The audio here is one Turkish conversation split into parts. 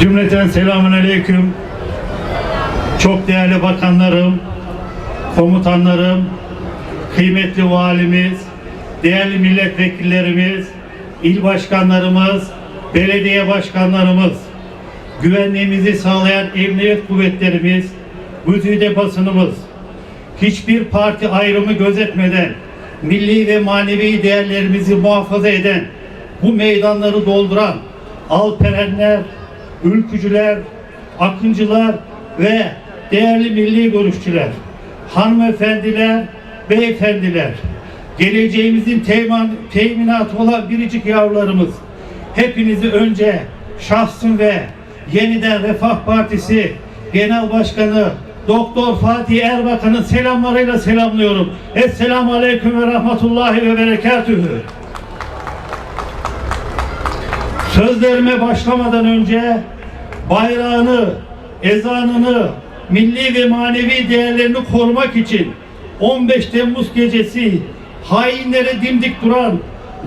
Cümleten selamun aleyküm. Çok değerli bakanlarım, komutanlarım, kıymetli valimiz, değerli milletvekillerimiz, il başkanlarımız, belediye başkanlarımız, güvenliğimizi sağlayan emniyet kuvvetlerimiz, güzide basınımız, hiçbir parti ayrımı gözetmeden milli ve manevi değerlerimizi muhafaza eden, bu meydanları dolduran alperenler, ülkücüler, akıncılar ve değerli milli görüşçüler, hanımefendiler, beyefendiler, geleceğimizin temin, teminatı olan biricik yavrularımız, hepinizi önce şahsım ve yeniden Refah Partisi Genel Başkanı Doktor Fatih Erbakan'ın selamlarıyla selamlıyorum. Esselamu Aleyküm ve Rahmetullahi ve Berekatühü. Sözlerime başlamadan önce bayrağını, ezanını, milli ve manevi değerlerini korumak için 15 Temmuz gecesi hainlere dimdik duran,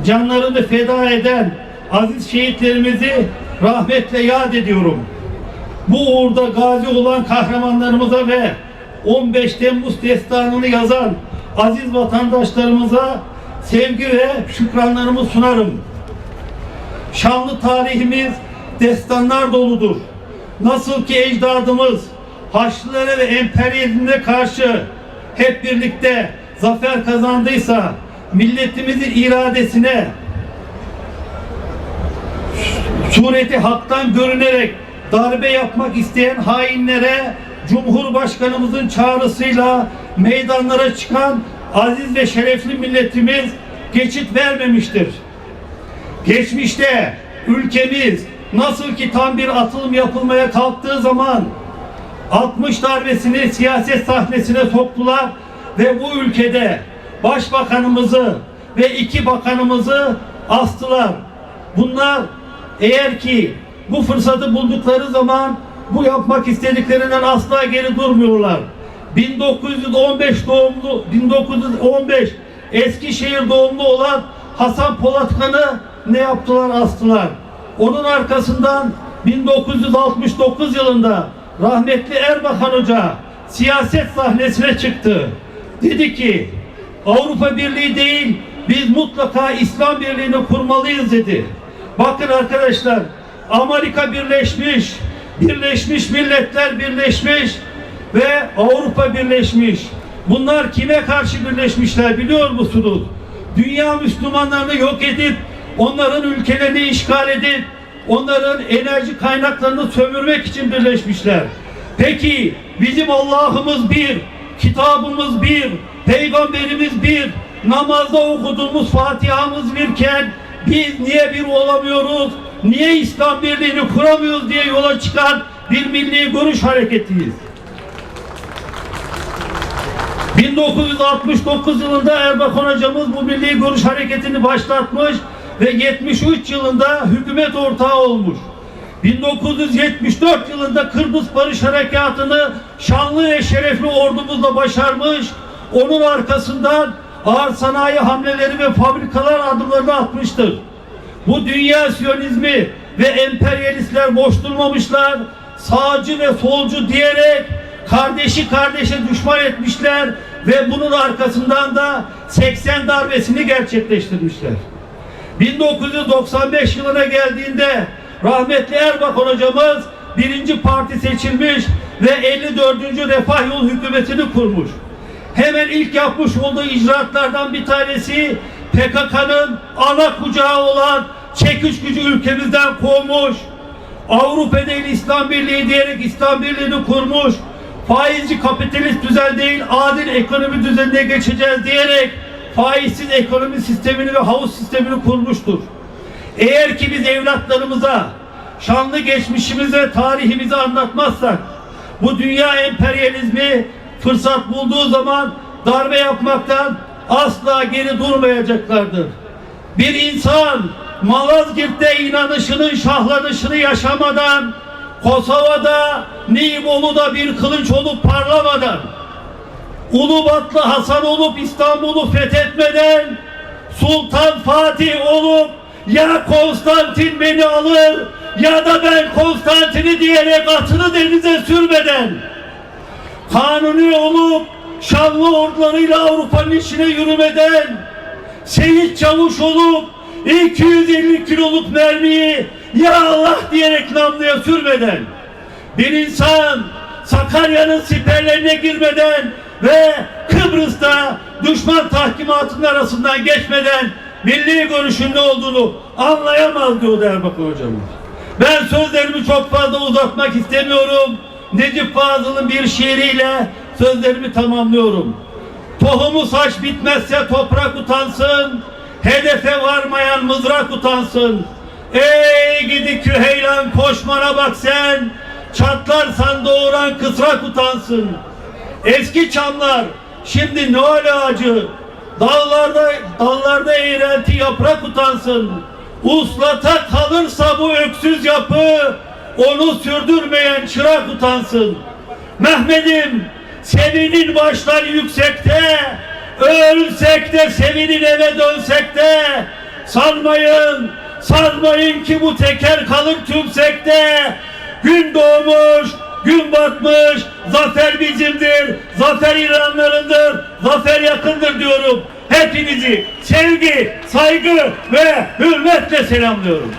canlarını feda eden aziz şehitlerimizi rahmetle yad ediyorum. Bu uğurda gazi olan kahramanlarımıza ve 15 Temmuz destanını yazan aziz vatandaşlarımıza sevgi ve şükranlarımı sunarım. Şanlı tarihimiz destanlar doludur. Nasıl ki ecdadımız Haçlılara ve emperyalizme karşı hep birlikte zafer kazandıysa milletimizin iradesine sureti haktan görünerek darbe yapmak isteyen hainlere Cumhurbaşkanımızın çağrısıyla meydanlara çıkan aziz ve şerefli milletimiz geçit vermemiştir. Geçmişte ülkemiz nasıl ki tam bir atılım yapılmaya kalktığı zaman 60 darbesini siyaset sahnesine soktular ve bu ülkede başbakanımızı ve iki bakanımızı astılar. Bunlar eğer ki bu fırsatı buldukları zaman bu yapmak istediklerinden asla geri durmuyorlar. 1915 doğumlu 1915 Eskişehir doğumlu olan Hasan Polatkan'ı ne yaptılar astılar. Onun arkasından 1969 yılında rahmetli Erbakan Hoca siyaset sahnesine çıktı. Dedi ki Avrupa Birliği değil biz mutlaka İslam Birliği'ni kurmalıyız dedi. Bakın arkadaşlar Amerika birleşmiş, Birleşmiş Milletler birleşmiş ve Avrupa birleşmiş. Bunlar kime karşı birleşmişler biliyor musunuz? Dünya Müslümanlarını yok edip onların ülkelerini işgal edip onların enerji kaynaklarını sömürmek için birleşmişler. Peki bizim Allah'ımız bir, kitabımız bir, peygamberimiz bir, namazda okuduğumuz Fatiha'mız birken biz niye bir olamıyoruz? Niye İslam Birliği'ni kuramıyoruz diye yola çıkan bir milli görüş hareketiyiz. 1969 yılında Erbakan hocamız bu milli görüş hareketini başlatmış ve 73 yılında hükümet ortağı olmuş. 1974 yılında Kıbrıs Barış Harekatı'nı şanlı ve şerefli ordumuzla başarmış. Onun arkasından ağır sanayi hamleleri ve fabrikalar adımlarını atmıştır. Bu dünya siyonizmi ve emperyalistler boş durmamışlar. Sağcı ve solcu diyerek kardeşi kardeşe düşman etmişler ve bunun arkasından da 80 darbesini gerçekleştirmişler. 1995 yılına geldiğinde rahmetli Erbakan hocamız birinci parti seçilmiş ve 54. Refah Yol hükümetini kurmuş. Hemen ilk yapmış olduğu icraatlardan bir tanesi PKK'nın ana kucağı olan çekiş gücü ülkemizden kovmuş. Avrupa değil İslam Birliği diyerek İslam Birliği'ni kurmuş. Faizci kapitalist düzen değil adil ekonomi düzenine geçeceğiz diyerek faizsiz ekonomi sistemini ve havuz sistemini kurmuştur. Eğer ki biz evlatlarımıza şanlı geçmişimizi ve tarihimizi anlatmazsak bu dünya emperyalizmi fırsat bulduğu zaman darbe yapmaktan asla geri durmayacaklardır. Bir insan Malazgirt'te inanışının şahlanışını yaşamadan Kosova'da Nimolu'da bir kılıç olup parlamadan Ulubatlı Hasan olup İstanbul'u fethetmeden Sultan Fatih olup ya Konstantin beni alır ya da ben Konstantin'i diyerek atını denize sürmeden kanuni olup şanlı ordularıyla Avrupa'nın içine yürümeden Seyit Çavuş olup 250 kiloluk mermiyi ya Allah diyerek namluya sürmeden bir insan Sakarya'nın siperlerine girmeden ve Kıbrıs'ta düşman tahkimatının arasından geçmeden milli görüşün ne olduğunu anlayamaz diyor Erbakan hocamız. Ben sözlerimi çok fazla uzatmak istemiyorum. Necip Fazıl'ın bir şiiriyle sözlerimi tamamlıyorum. Tohumu saç bitmezse toprak utansın, hedefe varmayan mızrak utansın. Ey gidi küheylan koşmana bak sen, çatlarsan doğuran kısrak utansın. Eski çamlar şimdi ne ağacı, dağlarda dağlarda eğrelti yaprak utansın. Uslata kalırsa bu öksüz yapı, onu sürdürmeyen çırak utansın. Mehmet'im sevinin başlar yüksekte, ölsek de sevinin eve dönsek de, sanmayın, sanmayın ki bu teker kalır tümsekte. Gün doğmuş, gün batmış, zafer bizimdir, zafer İranlarındır, zafer yakındır diyorum. Hepinizi sevgi, saygı ve hürmetle selamlıyorum.